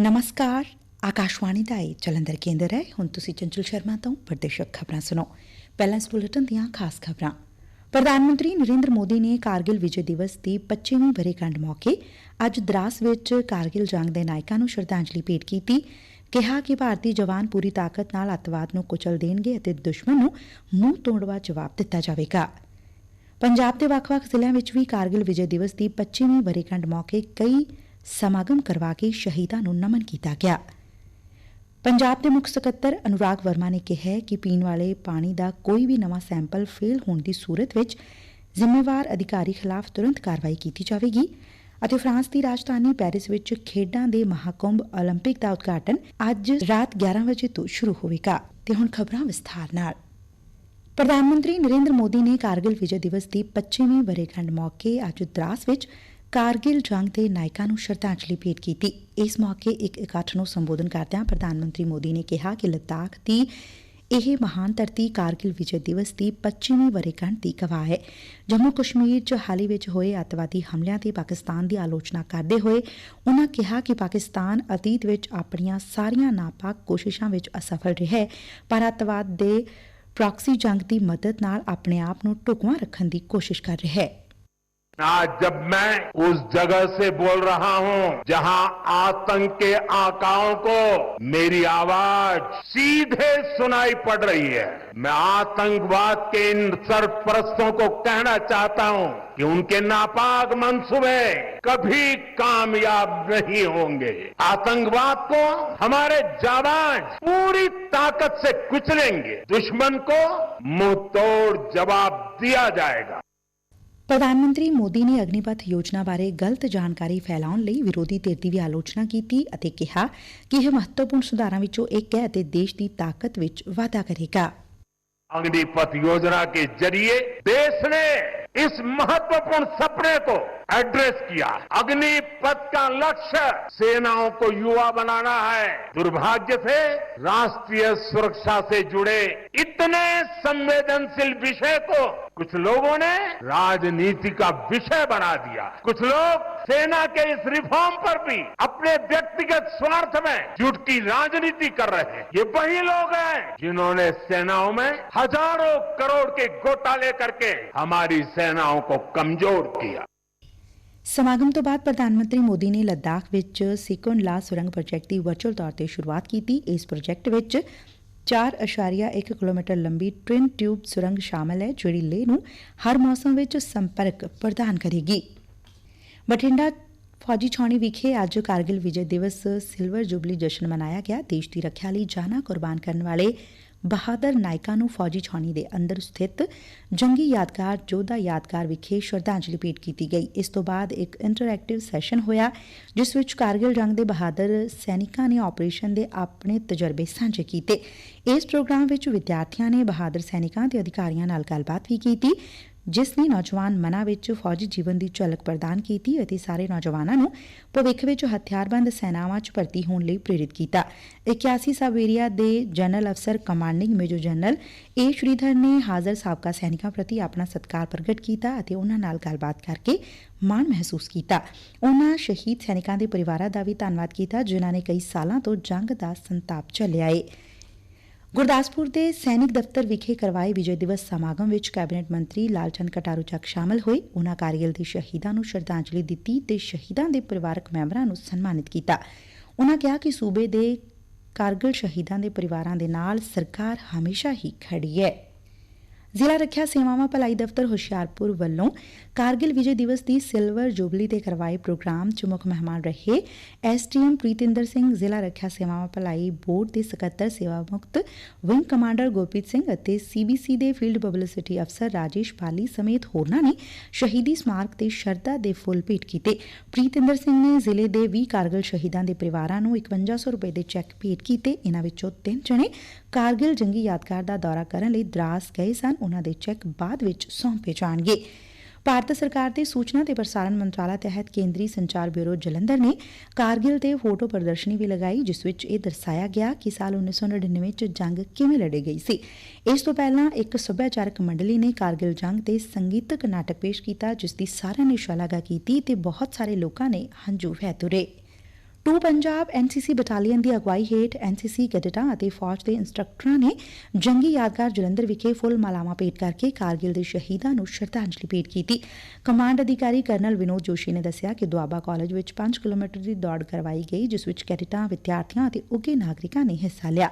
ਨਮਸਕਾਰ ਆਕਾਸ਼ਵਾਣੀ ਦਾ ਇਹ ਜਲੰਧਰ ਕੇਂਦਰ ਹੈ ਹੁਣ ਤੁਸੀਂ ਚੰਚਲ ਸ਼ਰਮਾ ਤੋਂ ਪ੍ਰਦੇਸ਼ਕ ਖਬਰਾਂ ਸੁਣੋ ਪਹਿਲਾਂ ਇਸ ਬੁਲੇਟਿਨ ਦੀਆਂ ਖਾਸ ਖਬਰਾਂ ਪ੍ਰਧਾਨ ਮੰਤਰੀ ਨਰਿੰਦਰ ਮੋਦੀ ਨੇ ਕਾਰਗਿਲ ਵਿਜੇ ਦਿਵਸ ਦੀ 25ਵੀਂ ਵਰ੍ਹੇਗੰਢ ਮੌਕੇ ਅੱਜ ਦਰਾਸ ਵਿੱਚ ਕਾਰਗਿਲ ਜੰਗ ਦੇ ਨਾਇਕਾਂ ਨੂੰ ਸ਼ਰਧਾਂਜਲੀ ਭੇਟ ਕੀਤੀ ਕਿਹਾ ਕਿ ਭਾਰਤੀ ਜਵਾਨ ਪੂਰੀ ਤਾਕਤ ਨਾਲ ਅੱਤਵਾਦ ਨੂੰ ਕੁਚਲ ਦੇਣਗੇ ਅਤੇ ਦੁਸ਼ਮਣ ਨੂੰ ਮੂੰਹ ਤੋੜਵਾ ਜਵਾਬ ਦਿੱਤਾ ਜਾਵੇਗਾ ਪੰਜਾਬ ਦੇ ਵੱਖ-ਵੱਖ ਜ਼ਿਲ੍ਹਿਆਂ ਵਿੱਚ ਵੀ ਕਾਰਗਿਲ ਵਿਜੇ ਦਿਵਸ ਦੀ 25ਵੀਂ ਵਰ੍ਹੇਗੰਢ ਮੌਕੇ ਕਈ ਸਮਾਗਮ ਕਰਵਾ ਕੇ ਸ਼ਹੀਦਾਂ ਨੂੰ ਨਮਨ ਕੀਤਾ ਗਿਆ ਪੰਜਾਬ ਦੇ ਮੁੱਖ ਸਕੱਤਰ ਅਨੁਰਾਗ ਵਰਮਾ ਨੇ ਕਿਹਾ ਕਿ ਪੀਣ ਵਾਲੇ ਪਾਣੀ ਦਾ ਕੋਈ ਵੀ ਨਵਾਂ ਸੈਂਪਲ ਫੇਲ ਹੋਣ ਦੀ ਸੂਰਤ ਵਿੱਚ ਜ਼ਿੰਮੇਵਾਰ ਅਧਿਕਾਰੀ ਖਿਲਾਫ ਤੁਰੰਤ ਕਾਰਵਾਈ ਕੀਤੀ ਜਾਵੇਗੀ ਅਤੇ ਫਰਾਂਸ ਦੀ ਰਾਜਧਾਨੀ ਪੈਰਿਸ ਵਿੱਚ ਖੇਡਾਂ ਦੇ ਮਹਾਕੁੰਭ 올림픽 ਦਾ ਉਦਘਾਟਨ ਅੱਜ ਰਾਤ 11 ਵਜੇ ਤੋਂ ਸ਼ੁਰੂ ਹੋਵੇਗਾ ਤੇ ਹੁਣ ਖਬਰਾਂ ਵਿਸਥਾਰ ਨਾਲ ਪ੍ਰਧਾਨ ਮੰਤਰੀ ਨਰਿੰਦਰ ਮੋਦੀ ਨੇ ਕਾਰਗਿਲ ਵਿਜੇ ਦਿਵਸ ਦੀ 25ਵੀਂ ਵਰ੍ਹੇਗੰਢ ਮੌਕੇ ਅੱਜ ਦਰਾਸ ਵਿੱਚ ਕਾਰਗਿਲ ਜੰਗ ਦੇ ਨਾਇਕਾਂ ਨੂੰ ਸ਼ਰਧਾਂਜਲੀ ਭੇਟ ਕੀਤੀ। ਇਸ ਮੌਕੇ ਇੱਕ ਇਕੱਠ ਨੂੰ ਸੰਬੋਧਨ ਕਰਦਿਆਂ ਪ੍ਰਧਾਨ ਮੰਤਰੀ ਮੋਦੀ ਨੇ ਕਿਹਾ ਕਿ ਲੱਦਾਖ ਦੀ ਇਹ ਮਹਾਨ ਧਰਤੀ ਕਾਰਗਿਲ ਵਿਜੇ ਦਿਵਸ ਦੀ 25ਵੀਂ ਵਰ੍ਹੇਗੰਢ ਦੀ ਗਵਾਹ ਹੈ। ਜੰਮੂ ਕਸ਼ਮੀਰ 'ਚ ਹਾਲ ਹੀ ਵਿੱਚ ਹੋਏ ਅੱਤਵਾਦੀ ਹਮਲਿਆਂ ਤੇ ਪਾਕਿਸਤਾਨ ਦੀ ਆਲੋਚਨਾ ਕਰਦੇ ਹੋਏ ਉਨ੍ਹਾਂ ਕਿਹਾ ਕਿ ਪਾਕਿਸਤਾਨ ਅਤੀਤ ਵਿੱਚ ਆਪਣੀਆਂ ਸਾਰੀਆਂ ਨਾਪਾਕ ਕੋਸ਼ਿਸ਼ਾਂ ਵਿੱਚ ਅਸਫਲ ਰਿਹਾ ਪਰ ਅੱਤਵਾਦ ਦੇ ਪ੍ਰੌਕਸੀ ਜੰਗ ਦੀ ਮਦਦ ਨਾਲ ਆਪਣੇ ਆਪ ਨੂੰ ਢੁਕਵਾਂ ਰੱਖਣ ਦੀ ਕੋਸ਼ਿਸ਼ ਕਰ ਰਿਹਾ ਹੈ। आज जब मैं उस जगह से बोल रहा हूँ, जहाँ आतंक के आकाओं को मेरी आवाज़ सीधे सुनाई पड़ रही है, मैं आतंकवाद के इन सरपरस्तों को कहना चाहता हूँ कि उनके नापाक मंसूबे कभी कामयाब नहीं होंगे। आतंकवाद को हमारे जाबाज पूरी ताकत से कुचलेंगे, दुश्मन को मुँह तोड़ जवाब दिया जाएगा। ਪ੍ਰਧਾਨ ਮੰਤਰੀ ਮੋਦੀ ਨੇ ਅਗਨੀਪਥ ਯੋਜਨਾ ਬਾਰੇ ਗਲਤ ਜਾਣਕਾਰੀ ਫੈਲਾਉਣ ਲਈ ਵਿਰੋਧੀ ਧਿਰ ਦੀ ਵੀ ਆਲੋਚਨਾ ਕੀਤੀ ਅਤੇ ਕਿਹਾ ਕਿ ਇਹ ਮਹੱਤਵਪੂਰਨ ਸੁਧਾਰਾਂ ਵਿੱਚੋਂ ਇੱਕ ਹੈ ਅਤੇ ਦੇਸ਼ ਦੀ ਤਾਕਤ ਵਿੱਚ ਵਾਧਾ ਕਰੇਗਾ अग्निपथ योजना के जरिए देश ने इस महत्वपूर्ण सपने को एड्रेस किया। अग्निपथ का लक्ष्य सेनाओं को युवा बनाना है। दुर्भाग्य से राष्ट्रीय सुरक्षा से जुड़े इतने संवेदनशील विषय को कुछ लोगों ने राजनीति का विषय बना दिया। कुछ लोग सेना के इस रिफॉर्म पर भी अपने व्यक्तिगत स्वार्थ में झूठ की राजनीति कर रहे हैं। ये वही लोग हैं जिन्होंने सेनाओं में हज़ारों करोड़ के घोटाले करके हमारी सेनाओं को कमज़ोर किया। ਸਮਾਗਮ ਤੋਂ ਬਾਅਦ ਪ੍ਰਧਾਨ ਮੰਤਰੀ ਮੋਦੀ ਨੇ ਲੱਦਾਖ ਵਿੱਚ ਸਿਕੁਨ ਲਾ ਸੁਰੰਗ ਪ੍ਰੋਜੈਕਟ ਦੀ ਵਰਚੁਅਲ ਤੌਰ ਤੇ ਸ਼ੁਰੂਆਤ ਕੀਤੀ। ਇਸ ਪ੍ਰੋਜੈਕਟ ਵਿੱਚ 4.1 ਕਿਲੋਮੀਟਰ ਲੰਬੀ ਟ੍ਰਿਨ ਟਿਊਬ ਸੁਰੰਗ ਸ਼ਾਮਲ ਹੈ, ਜਿਹੜੀ ਲੇਹ ਨੂੰ ਹਰ ਮੌਸਮ ਵਿੱਚ ਸੰਪਰਕ ਪ੍ਰਦਾਨ ਕਰੇਗੀ। ਬਠਿੰਡਾ ਫੌਜੀ ਛਾਉਣੀ ਵਿਖੇ ਅੱਜ ਕਾਰਗਿਲ ਵਿਜੇ ਦਿਵਸ ਸਿਲਵਰ ਜੁਬਲੀ ਜਸ਼ਨ ਮਨਾਇਆ ਗਿਆ। ਦੇਸ਼ ਦੀ ਰੱਖਿਆ ਲਈ ਜਾਨਾਂ ਕੁਰਬਾਨ ਕਰਨ ਵਾਲੇ ਬਹਾਦਰ ਨਾਇਕਾਂ ਨੂੰ ਫੌਜੀ ਛਾਉਣੀ ਦੇ ਅੰਦਰ ਸਥਿਤ ਜੰਗੀ ਯਾਦਗਾਰ ਜੋਧਾ ਯਾਦਗਾਰ ਵਿਖੇ ਸ਼ਰਧਾਂਜਲੀ ਭੇਟ ਕੀਤੀ ਗਈ। ਇਸ ਤੋਂ ਬਾਅਦ ਇੱਕ ਇੰਟਰੈਕਟਿਵ ਸੈਸ਼ਨ ਹੋਇਆ, ਜਿਸ ਵਿੱਚ ਕਾਰਗਿਲ ਜੰਗ ਦੇ ਬਹਾਦਰ ਸੈਨਿਕਾਂ ਨੇ ਆਪਰੇਸ਼ਨ ਦੇ ਆਪਣੇ ਤਜਰਬੇ ਸਾਂਝੇ ਕੀਤੇ। ਇਸ ਪ੍ਰੋਗਰਾਮ ਵਿੱਚ ਵਿਦਿਆਰਥੀਆਂ ਨੇ ਬਹਾਦਰ ਸੈਨਿਕਾਂ ਤੇ ਅਧਿਕਾਰੀਆਂ ਨਾਲ ਗੱਲਬਾਤ ਵੀ ਕੀਤੀ। ਜਿਸ ਨੇ ਨੌਜਵਾਨ ਮਨਾਂ ਵਿੱਚ ਫੌਜੀ ਜੀਵਨ ਦੀ ਝਲਕ ਪ੍ਰਦਾਨ ਕੀਤੀ ਅਤੇ ਸਾਰੇ ਨੌਜਵਾਨਾਂ ਨੂੰ ਭਵਿੱਖ ਵਿੱਚ ਹਥਿਆਰਬੰਦ ਸੈਨਾਵਾਂ 'ਚ ਭਰਤੀ ਹੋਣ ਲਈ ਪ੍ਰੇਰਿਤ ਕੀਤਾ। 81 ਸਬ ਏਰੀਆ ਦੇ ਜਨਰਲ ਅਫਸਰ commanding major general A. Sridhar ਨੇ ਹਾਜ਼ਰ ਸਾਬਕਾ ਸੈਨਿਕਾਂ ਪ੍ਰਤੀ ਆਪਣਾ ਸਤਿਕਾਰ ਪ੍ਰਗਟ ਕੀਤਾ ਅਤੇ ਉਹਨਾਂ ਨਾਲ ਗੱਲਬਾਤ ਕਰਕੇ ਮਾਣ ਮਹਿਸੂਸ ਕੀਤਾ। ਉਹਨਾਂ ਸ਼ਹੀਦ ਸੈਨਿਕਾਂ ਦੇ ਪਰਿਵਾਰਾਂ ਦਾ ਵੀ ਧੰਨਵਾਦ ਕੀਤਾ, ਜਿਨ੍ਹਾਂ ਨੇ ਕਈ ਸਾਲਾਂ ਤੋਂ ਜੰਗ ਦਾ ਸੰਤਾਪ ਝੱਲਿਆ ਏ। ਗੁਰਦਾਸਪੁਰ ਦੇ ਸੈਨਿਕ ਦਫ਼ਤਰ ਵਿਖੇ ਕਰਵਾਏ ਵਿਜੇ ਦਿਵਸ ਸਮਾਗਮ ਵਿੱਚ ਕੈਬਨਿਟ ਮੰਤਰੀ ਲਾਲਚੰਦ ਕਟਾਰੂ ਚੱਕ ਸ਼ਾਮਲ ਹੋਏ। ਉਹਨਾਂ ਕਾਰਗਿਲ ਦੇ ਸ਼ਹੀਦਾਂ ਨੂੰ ਸ਼ਰਧਾਂਜਲੀ ਦਿੱਤੀ ਤੇ ਸ਼ਹੀਦਾਂ ਦੇ ਪਰਿਵਾਰਕ ਮੈਂਬਰਾਂ ਨੂੰ ਸਨਮਾਨਿਤ ਕੀਤਾ। ਉਹਨਾਂ ਕਿਹਾ ਕਿ ਸੂਬੇ ਦੇ ਕਾਰਗਿਲ ਸ਼ਹੀਦਾਂ ਦੇ ਪਰਿਵਾਰਾਂ ਦੇ ਨਾਲ ਸਰਕਾਰ ਹਮੇਸ਼ਾ ਹੀ ਖੜੀ ਹੈ। ਜ਼ਿਲ੍ਹਾ ਰੱਖਿਆ ਸੇਵਾਵਾਂ ਭਲਾਈ ਦਫ਼ਤਰ ਹੁਸ਼ਿਆਰਪੁਰ ਵੱਲੋਂ ਕਾਰਗਿਲ ਵਿਜੇ ਦਿਵਸ ਦੀ ਸਿਲਵਰ ਜੁਬਲੀ ਤੇ ਕਰਵਾਏ ਪ੍ਰੋਗਰਾਮ 'ਚ ਮੁੱਖ ਮਹਿਮਾਨ ਰਹੇ ਐਸਟੀਐਮ ਪ੍ਰੀਤਿੰਦਰ ਸਿੰਘ, ਜ਼ਿਲ੍ਹਾ ਰੱਖਿਆ ਸੇਵਾਵਾਂ ਭਲਾਈ ਬੋਰਡ ਦੇ ਸਕੱਤਰ, ਸੇਵਾ ਮੁਕਤ ਵਿੰਗ ਕਮਾਂਡਰ ਗੁਰਪ੍ਰੀਤ ਸਿੰਘ ਅਤੇ ਸੀਬੀਸੀ ਦੇ ਫੀਲਡ ਪਬਲਿਸਿਟੀ ਅਫਸਰ ਰਾਜੇਸ਼ ਪਾਲੀ ਸਮੇਤ ਹੋਰਨਾਂ ਨੇ ਸ਼ਹੀਦੀ ਸਮਾਰਕ ਤੇ ਸ਼ਰਧਾ ਦੇ ਫੁੱਲ ਭੇਟ ਕੀਤੇ। ਪ੍ਰੀਤਿੰਦਰ ਸਿੰਘ ਨੇ ਜ਼ਿਲ੍ਹੇ ਦੇ 20 ਕਾਰਗਿਲ ਸ਼ਹੀਦਾਂ ਦੇ ਪਰਿਵਾਰਾਂ ਨੂੰ 5100 ਰੁਪਏ ਦੇ ਚੈੱਕ ਭੇਟ ਕੀਤੇ। ਇਹਨਾਂ ਵਿੱਚੋਂ ਤਿੰਨ ਜਣੇ ਕਾਰਗਿਲ ਜੰਗੀ ਯਾਦਗਾਰ ਦਾ ਦੌਰਾ ਕਰਨ ਲਈ ਦਰਾਸ ਗਏ ਸਨ। ਉਹਨਾਂ ਦੇ ਚੈੱਕ ਬਾਅਦ ਵਿੱਚ ਸੌਂਪੇ ਜਾਣਗੇ। ਭਾਰਤ ਸਰਕਾਰ ਦੇ ਸੂਚਨਾ ਤੇ ਪ੍ਰਸਾਰਣ ਮੰਤਰਾਲਾ ਤਹਿਤ ਕੇਂਦਰੀ ਸੰਚਾਰ ਬਿਊਰੋ ਜਲੰਧਰ ਨੇ ਕਾਰਗਿਲ ਤੇ ਫੋਟੋ ਪ੍ਰਦਰਸ਼ਨੀ ਵੀ ਲਗਾਈ, ਜਿਸ ਵਿੱਚ ਇਹ ਦਰਸਾਇਆ ਗਿਆ ਕਿ ਸਾਲ 1999 ਚ ਜੰਗ ਕਿਵੇਂ ਲੜੀ ਗਈ ਸੀ। ਇਸ ਤੋਂ ਪਹਿਲਾਂ ਇੱਕ ਸੱਭਿਆਚਾਰਕ ਮੰਡਲੀ ਨੇ ਕਾਰਗਿਲ ਜੰਗ ਤੇ ਸੰਗੀਤਕ ਨਾਟਕ ਪੇਸ਼ ਕੀਤਾ, ਜਿਸ ਦੀ ਸਾਰਿਆਂ ਨੇ ਸ਼ਲਾਘਾ ਕੀਤੀ ਤੇ ਬਹੁਤ ਸਾਰੇ ਲੋਕਾਂ ਨੇ ਹੰਝੂ ਵਹਿ ਤੁਰੇ। ਟੂ ਪੰਜਾਬ ਐਨਸੀਸੀ ਬਟਾਲੀਅਨ ਦੀ ਅਗਵਾਈ ਹੇਠ ਐਨਸੀਸੀ ਕੈਡਟਾਂ ਅਤੇ ਫੌਜ ਦੇ ਇੰਸਟ੍ਰਕਟਰਾਂ ਨੇ ਜੰਗੀ ਯਾਦਗਾਰ ਜਲੰਧਰ ਵਿਖੇ ਫੁੱਲ ਮਾਲਾਵਾਂ ਭੇਟ ਕਰਕੇ ਕਾਰਗਿਲ ਦੇ ਸ਼ਹੀਦਾਂ ਨੂੰ ਸ਼ਰਧਾਂਜਲੀ ਭੇਟ ਕੀਤੀ। ਕਮਾਂਡ ਅਧਿਕਾਰੀ ਕਰਨਲ ਵਿਨੋਦ ਜੋਸ਼ੀ ਨੇ ਦੱਸਿਆ ਕਿ ਦੁਆਬਾ ਕਾਲਜ ਵਿੱਚ 5 ਕਿਲੋਮੀਟਰ ਦੀ ਦੌੜ ਕਰਵਾਈ ਗਈ, ਜਿਸ ਵਿੱਚ ਕੈਡਟਾਂ, ਵਿਦਿਆਰਥੀਆਂ ਅਤੇ ਉੱਘੇ ਨਾਗਰਿਕਾਂ ਨੇ ਹਿੱਸਾ ਲਿਆ।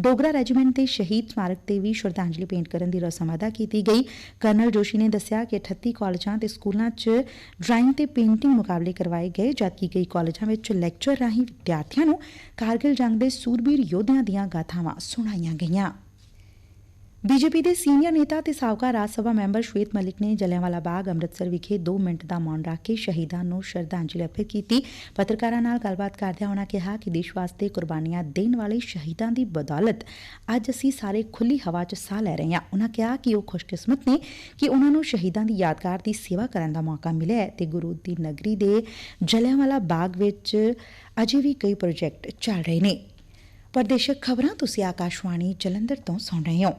ਡੋਗਰਾ ਰੈਜੀਮੈਂਟ ਦੇ ਸ਼ਹੀਦ ਸਮਾਰਕ ਤੇ ਵੀ ਸ਼ਰਧਾਂਜਲੀ ਭੇਂਟ ਕਰਨ ਦੀ ਰਸਮ ਅਦਾ ਕੀਤੀ ਗਈ। ਕਰਨਲ ਜੋਸ਼ੀ ਨੇ ਦੱਸਿਆ ਕਿ 38 ਕਾਲਜਾਂ ਤੇ ਸਕੂਲਾਂ 'ਚ ਡਰਾਇੰਗ ਤੇ ਪੇਂਟਿੰਗ ਮੁਕਾਬਲੇ ਕਰਵਾਏ ਗਏ, ਜਦਕਿ ਕਈ ਕਾਲਜਾਂ ਵਿੱਚ ਲੈਕਚਰ ਰਾਹੀਂ ਵਿਦਿਆਰਥੀਆਂ ਨੂੰ ਕਾਰਗਿਲ ਜੰਗ ਦੇ ਸੂਰਬੀਰ ਯੋਧਿਆਂ ਦੀਆਂ ਗਾਥਾਵਾਂ ਸੁਣਾਈਆਂ ਗਈਆਂ। ਬੀਜੇਪੀ ਦੇ ਸੀਨੀਅਰ ਨੇਤਾ ਤੇ ਸਾਬਕਾ ਰਾਜ ਸਭਾ ਮੈਂਬਰ ਸ਼ਵੇਤ ਮਲਿਕ ਨੇ ਜਲਿਆਂਵਾਲਾ ਬਾਗ, ਅੰਮ੍ਰਿਤਸਰ ਵਿਖੇ 2 ਮਿੰਟ ਦਾ ਮੌਨ ਰੱਖ ਕੇ ਸ਼ਹੀਦਾਂ ਨੂੰ ਸ਼ਰਧਾਂਜਲੀ ਅਰਪਿਤ ਕੀਤੀ। ਪੱਤਰਕਾਰਾਂ ਨਾਲ ਗੱਲਬਾਤ ਕਰਦਿਆਂ ਉਨ੍ਹਾਂ ਕਿਹਾ ਕਿ ਦੇਸ਼ ਵਾਸਤੇ ਕੁਰਬਾਨੀਆਂ ਦੇਣ ਵਾਲੇ ਸ਼ਹੀਦਾਂ ਦੀ ਬਦੌਲਤ ਅੱਜ ਅਸੀਂ ਸਾਰੇ ਖੁੱਲੀ ਹਵਾ 'ਚ ਸਾਹ ਲੈ ਰਹੇ ਹਾਂ। ਉਨ੍ਹਾਂ ਕਿਹਾ ਕਿ ਉਹ ਖੁਸ਼ਕਿਸਮਤ ਨੇ ਕਿ ਉਨ੍ਹਾਂ ਨੂੰ ਸ਼ਹੀਦਾਂ ਦੀ ਯਾਦਗਾਰ ਦੀ ਸੇਵਾ ਕਰਨ ਦਾ ਮੌਕਾ ਮਿਲਿਆ ਹੈ ਤੇ ਗੁਰੂ ਦੀ ਨਗਰੀ ਦੇ ਜਲਿਆਂਵਾਲਾ ਬਾਗ ਵਿੱਚ ਅਜੇ ਵੀ ਕਈ ਪ੍ਰੋਜੈਕਟ ਚੱਲ ਰਹੇ ਨੇ। ਪ੍ਰਦੇਸ਼ਕ ਖਬਰਾਂ ਤੁਸੀਂ ਆਕਾਸ਼ਵਾਣੀ ਜਲੰਧਰ ਤੋਂ ਸੁਣ ਰਹੇ ਹੋ।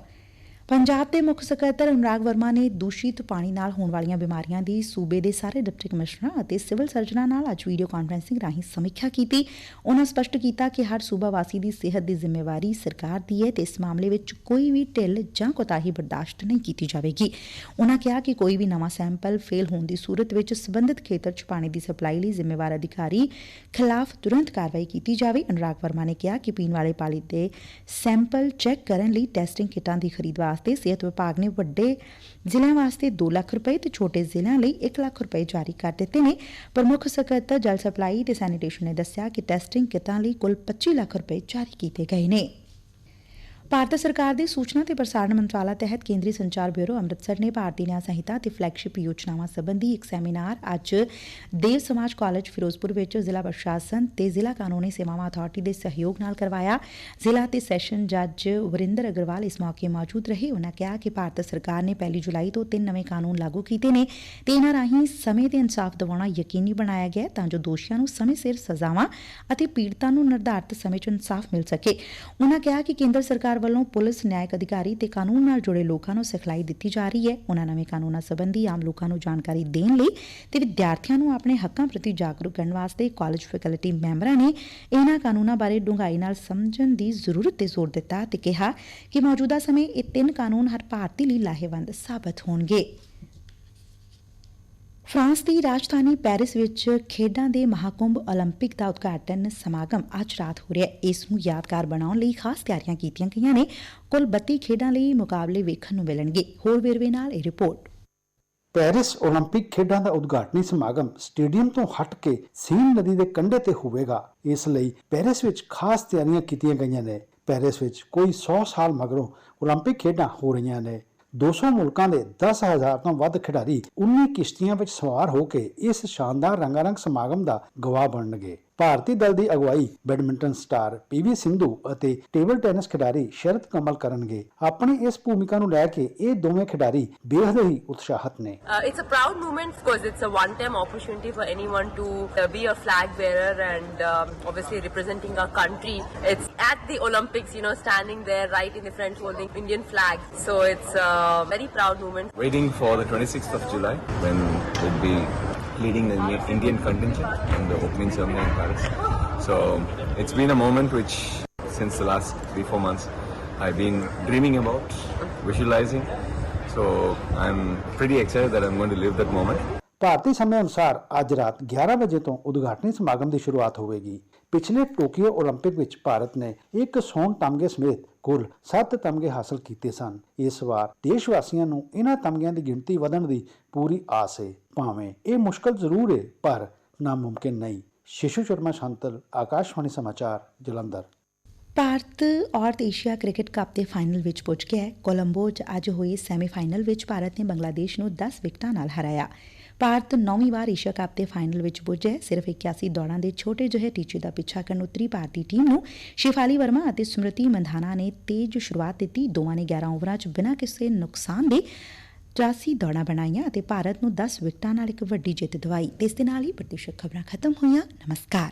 ਪੰਜਾਬ ਦੇ ਮੁੱਖ ਸਕੱਤਰ ਅਨੁਰਾਗ ਵਰਮਾ ਨੇ ਦੂਸ਼ਿਤ ਪਾਣੀ ਨਾਲ ਹੋਣ ਵਾਲੀਆਂ ਬਿਮਾਰੀਆਂ ਦੀ ਸੂਬੇ ਦੇ ਸਾਰੇ ਡਿਪਟੀ ਕਮਿਸ਼ਨਰਾਂ ਅਤੇ ਸਿਵਲ ਸਰਜਨਾਂ ਨਾਲ ਅੱਜ ਵੀਡੀਓ ਕਾਨਫਰੰਸਿੰਗ ਰਾਹੀਂ ਸਮੀਖਿਆ ਕੀਤੀ। ਉਹਨਾਂ ਸਪਸ਼ਟ ਕੀਤਾ ਕਿ ਹਰ ਸੂਬਾ ਵਾਸੀ ਦੀ ਸਿਹਤ ਦੀ ਜ਼ਿੰਮੇਵਾਰੀ ਸਰਕਾਰ ਦੀ ਹੈ ਤੇ ਇਸ ਮਾਮਲੇ ਵਿੱਚ ਕੋਈ ਵੀ ਢਿੱਲ ਜਾਂ ਕੋਤਾਹੀ ਬਰਦਾਸ਼ਤ ਨਹੀਂ ਕੀਤੀ ਜਾਵੇਗੀ। ਉਹਨਾਂ ਕਿਹਾ ਕਿ ਕੋਈ ਵੀ ਨਵਾਂ ਸੈਂਪਲ ਫੇਲ ਹੋਣ ਦੀ ਸੂਰਤ ਵਿੱਚ ਸਬੰਧਤ ਖੇਤਰ 'ਚ ਪਾਣੀ ਦੀ ਸਪਲਾਈ ਲਈ ਜ਼ਿੰਮੇਵਾਰ ਅਧਿਕਾਰੀ ਖਿਲਾਫ ਤੁਰੰਤ ਕਾਰਵਾਈ ਕੀਤੀ ਜਾਵੇ। ਅਨੁਰਾਗ ਵਰਮਾ ਨੇ ਕਿਹਾ ਕਿ ਪੀਣ ਵਾਲੇ ਪਾਣੀ ਦੇ ਸੈਂਪਲ ਚੈੱਕ ਕਰਨ ਲਈ ਟੈਸਟਿੰਗ ਕਿਟਾਂ ਦੀ ਖਰੀਦ ਵਾਸਤੇ ਸਿਹਤ ਵਿਭਾਗ ਨੇ ਵੱਡੇ ਜ਼ਿਲ੍ਹਿਆਂ ਵਾਸਤੇ 2 ਲੱਖ ਰੁਪਏ ਤੇ ਛੋਟੇ ਜ਼ਿਲ੍ਹਿਆਂ ਲਈ 1 ਲੱਖ ਰੁਪਏ ਜਾਰੀ ਕਰ ਦਿੱਤੇ ਨੇ। ਪ੍ਰਮੁੱਖ ਸਕੱਤਰ, ਜਲ ਸਪਲਾਈ ਤੇ ਸੈਨੀਟੇਸ਼ਨ ਨੇ ਦੱਸਿਆ ਕਿ ਟੈਸਟਿੰਗ ਕਿੱਟਾਂ ਲਈ ਕੁੱਲ 25 ਲੱਖ ਰੁਪਏ ਜਾਰੀ ਕੀਤੇ ਗਏ ਨੇ। ਭਾਰਤ ਸਰਕਾਰ ਦੇ ਸੂਚਨਾ ਤੇ ਪ੍ਰਸਾਰਣ ਮੰਤਰਾਲਾ ਤਹਿਤ ਕੇਂਦਰੀ ਸੰਚਾਰ ਬਿਊਰੋ ਅੰਮ੍ਰਿਤਸਰ ਨੇ ਭਾਰਤੀ ਨਿਆਂ ਸੰਹਿਤਾ ਤੇ ਫਲੈਗਸ਼ਿਪ ਯੋਜਨਾਵਾਂ ਸੰਬੰਧੀ ਇੱਕ ਸੈਮੀਨਾਰ ਅੱਜ ਦੇਵ ਸਮਾਜ ਕਾਲਜ ਫਿਰੋਜ਼ਪੁਰ ਵਿੱਚ ਜ਼ਿਲ੍ਹਾ ਪ੍ਰਸ਼ਾਸਨ ਤੇ ਜ਼ਿਲ੍ਹਾ ਕਾਨੂੰਨੀ ਸੇਵਾਵਾਂ ਅਥਾਰਟੀ ਦੇ ਸਹਿਯੋਗ ਨਾਲ ਕਰਵਾਇਆ। ਜ਼ਿਲ੍ਹਾ ਤੇ ਸੈਸ਼ਨ ਜੱਜ ਵਰਿੰਦਰ ਅਗਰਵਾਲ ਇਸ ਮੌਕੇ ਮੌਜੂਦ ਰਹੇ। ਉਹਨਾਂ ਕਿਹਾ ਕਿ ਭਾਰਤ ਸਰਕਾਰ ਨੇ 1 ਜੁਲਾਈ ਤੋਂ ਤਿੰਨ ਨਵੇਂ ਕਾਨੂੰਨ ਲਾਗੂ ਕੀਤੇ ਨੇ ਤੇ ਇਹਨਾਂ ਰਾਹੀਂ ਸਮੇਂ ਤੇ ਇਨਸਾਫ ਦਿਵਾਉਣਾ ਯਕੀਨੀ ਬਣਾਇਆ ਗਿਆ ਤਾਂ ਜੋ ਦੋਸ਼ੀਆਂ ਨੂੰ ਸਮੇਂ ਸਿਰ ਸਜ਼ਾਵਾਂ ਅਤੇ ਪੀੜਤਾਂ ਨੂੰ ਨਿਰਧਾਰਤ ਸਮੇਂ 'ਚ ਇਨਸਾਫ ਮਿਲ ਸਕੇ। ਉਹਨਾਂ ਕਿਹਾ ਕਿ ਕੇਂਦਰ ਸਰਕਾਰ ਵੱਲੋਂ ਪੁਲਿਸ, ਨਿਆਇਕ ਅਧਿਕਾਰੀ ਤੇ ਕਾਨੂੰਨ ਨਾਲ ਜੁੜੇ ਲੋਕਾਂ ਨੂੰ ਸਿਖਲਾਈ ਦਿੱਤੀ ਜਾ ਰਹੀ ਹੈ। ਉਹਨਾਂ ਨਵੇਂ ਕਾਨੂੰਨਾਂ ਸੰਬੰਧੀ ਆਮ ਲੋਕਾਂ ਨੂੰ ਜਾਣਕਾਰੀ ਦੇਣ ਲਈ ਤੇ ਵਿਦਿਆਰਥੀਆਂ ਨੂੰ ਆਪਣੇ ਹੱਕਾਂ ਪ੍ਰਤੀ ਜਾਗਰੂਕ ਕਰਨ ਵਾਸਤੇ ਕਾਲਜ ਫੈਕਲਟੀ ਮੈਂਬਰਾਂ ਨੇ ਇਹਨਾਂ ਕਾਨੂੰਨਾਂ ਬਾਰੇ ਡੂੰਘਾਈ ਨਾਲ ਸਮਝਣ ਦੀ ਜ਼ਰੂਰਤ ਤੇ ਜ਼ੋਰ ਦਿੱਤਾ ਤੇ ਕਿਹਾ ਕਿ ਮੌਜੂਦਾ ਸਮੇਂ ਇਹ ਤਿੰਨ ਕਾਨੂੰਨ ਹਰ ਭਾਰਤੀ ਲਈ ਲਾਹੇਵੰਦ ਸਾਬਤ ਹੋਣਗੇ। ਫਰਾਂਸ ਦੀ ਰਾਜਧਾਨੀ ਪੈਰਿਸ ਵਿੱਚ ਖੇਡਾਂ ਦੇ ਮਹਾਕੁੰਭ 올림픽 ਦਾ ਉਦਘਾਟਨ ਸਮਾਗਮ ਅੱਜ ਰਾਤ ਹੋ ਰਿਹਾ ਹੈ ਇਸ ਨੂੰ ਯਾਦਗਾਰ ਬਣਾਉਣ ਲਈ ਖਾਸ ਤਿਆਰੀਆਂ ਕੀਤੀਆਂ ਗਈਆਂ ਨੇ ਕੁੱਲ 32 ਖੇਡਾਂ ਲਈ ਮੁਕਾਬਲੇ ਵੇਖਣ ਨੂੰ ਮਿਲਣਗੇ ਹੋਰ ਵੇਰਵੇ ਨਾਲ ਇਹ ਰਿਪੋਰਟ ਪੈਰਿਸ 올림픽 ਖੇਡਾਂ ਦਾ ਉਦਘਾਟਨੀ ਸਮਾਗਮ ਸਟੇਡੀਅਮ ਤੋਂ ਹਟ ਕੇ ਸੀਨ ਨਦੀ ਦੇ ਕੰਢੇ ਤੇ ਹੋਵੇਗਾ ਇਸ ਲਈ ਪੈਰਿਸ ਵਿੱਚ ਖਾਸ ਤਿਆਰੀਆਂ ਕੀਤੀਆਂ ਗਈਆਂ ਨੇ ਪੈਰਿਸ ਵਿੱਚ ਕੋਈ 100 ਸਾਲ ਮਗਰੋਂ 올림픽 ਖੇਡਾਂ ਹੋ ਰਹੀਆਂ ਨੇ 200 ਮੁਲਕਾਂ ਦੇ 10000 ਤੋਂ ਵੱਧ ਖਿਡਾਰੀ 19 ਕਿਸ਼ਤੀਆਂ ਵਿੱਚ ਸਵਾਰ ਹੋ ਕੇ ਇਸ ਸ਼ਾਨਦਾਰ ਰੰਗਾਰੰਗ ਸਮਾਗਮ ਦਾ ਗਵਾਹ ਬਣਨਗੇ। ਭਾਰਤੀ ਦਲ ਦੀ ਅਗਵਾਈ ਬੈਡਮਿੰਟਨ ਸਟਾਰ ਪੀਵੀ ਸਿੰਧੂ ਅਤੇ ਟੇਬਲ ਟੈਨਿਸ ਖਿਡਾਰੀ ਸ਼ਰਤ ਕਮਲ ਕਰਨਗੇ ਆਪਣੀ ਇਸ ਭੂਮਿਕਾ ਨੂੰ ਲੈ ਕੇ ਇਹ ਦੋਵੇਂ ਖਿਡਾਰੀ ਬੇਹੱਦ ਹੀ ਉਤਸ਼ਾਹਤ ਨੇ Uh, it's a proud moment because it's a one-time opportunity for anyone to uh, be a flag bearer and um, obviously representing our country. It's at the Olympics, you know, standing there right in the front holding Indian flag. So it's a very proud moment. Waiting for the 26th of July when we'll be leading the Indi- Indian contingent in the opening ceremony in Paris. So it's been a moment which, since the last three, four months, I've been dreaming about, visualizing. So I'm pretty excited that I'm going to live that moment. ਭਾਰਤੀ ਸਮੇਂ ਅਨੁਸਾਰ ਅੱਜ ਰਾਤ 11 ਵਜੇ ਤੋਂ ਉਦਘਾਟਨੀ ਸਮਾਗਮ ਦੀ ਸ਼ੁਰੂਆਤ ਹੋਵੇਗੀ ਪਿਛਲੇ ਟੋਕੀਓ 올림픽 ਵਿੱਚ ਭਾਰਤ ਨੇ ਇੱਕ ਸੋਨ ਤਮਗੇ ਸਮੇਤ ਕੁੱਲ 7 ਤਮਗੇ ਹਾਸਲ ਕੀਤੇ ਸਨ। ਇਸ ਵਾਰ ਦੇਸ਼ ਵਾਸੀਆਂ ਨੂੰ ਇਹਨਾਂ ਤਮਗਿਆਂ ਦੀ ਗਿਣਤੀ ਵਧਣ ਦੀ ਪੂਰੀ ਆਸ ਹੈ ਭਾਵੇਂ ਇਹ ਮੁਸ਼ਕਲ ਜ਼ਰੂਰ ਹੈ ਪਰ ਨਾਮੁਮਕਿਨ ਨਹੀਂ। ਸ਼ਿਸ਼ੂ ਸ਼ਰਮਾ ਸ਼ਾਂਤਲ, ਆਕਾਸ਼ਵਾਣੀ ਸਮਾਚਾਰ, ਜਲੰਧਰ। ਭਾਰਤ ਔਰਤ ਏਸ਼ੀਆ ਕ੍ਰਿਕਟ ਕੱਪ ਦੇ ਫਾਈਨਲ ਵਿੱਚ ਪਹੁੰਚ ਗਿਆ ਹੈ। ਕੋਲੰਬੋ 'ਚ ਅੱਜ ਹੋਏ ਸੈਮੀਫਾਈਨਲ ਵਿੱਚ ਭਾਰਤ ਨੇ ਬੰਗਲਾਦੇਸ਼ ਨੂੰ 10 ਵਿਕਟਾਂ ਨਾਲ ਹਰਾਇਆ। ਭਾਰਤ ਨੌਵੀਂ ਵਾਰ ਏਸ਼ੀਆ ਕੱਪ ਦੇ ਫਾਈਨਲ ਵਿੱਚ ਪੁੱਜਿਆ ਹੈ। ਸਿਰਫ 81 ਦੌੜਾਂ ਦੇ ਛੋਟੇ ਜਿਹੇ ਟੀਚੇ ਦਾ ਪਿੱਛਾ ਕਰਨ ਉਤਰੀ ਭਾਰਤੀ ਟੀਮ ਨੂੰ ਸ਼ਿਫਾਲੀ ਵਰਮਾ ਅਤੇ ਸਮ੍ਰਿਤੀ ਮੰਧਾਨਾ ਨੇ ਤੇਜ਼ ਸ਼ੁਰੂਆਤ ਦਿੱਤੀ। ਦੋਵਾਂ ਨੇ 11 ਓਵਰਾਂ 'ਚ ਬਿਨਾਂ ਕਿਸੇ ਨੁਕਸਾਨ ਦੇ 84 ਦੌੜਾਂ ਬਣਾਈਆਂ ਅਤੇ ਭਾਰਤ ਨੂੰ 10 ਵਿਕਟਾਂ ਨਾਲ ਇੱਕ ਵੱਡੀ ਜਿੱਤ ਦਿਵਾਈ। ਇਸ ਦੇ ਨਾਲ ਹੀ ਪ੍ਰਤੀਸ਼ਤ ਖਬਰਾਂ ਖਤਮ ਹੋਈਆਂ। ਨਮਸਕਾਰ।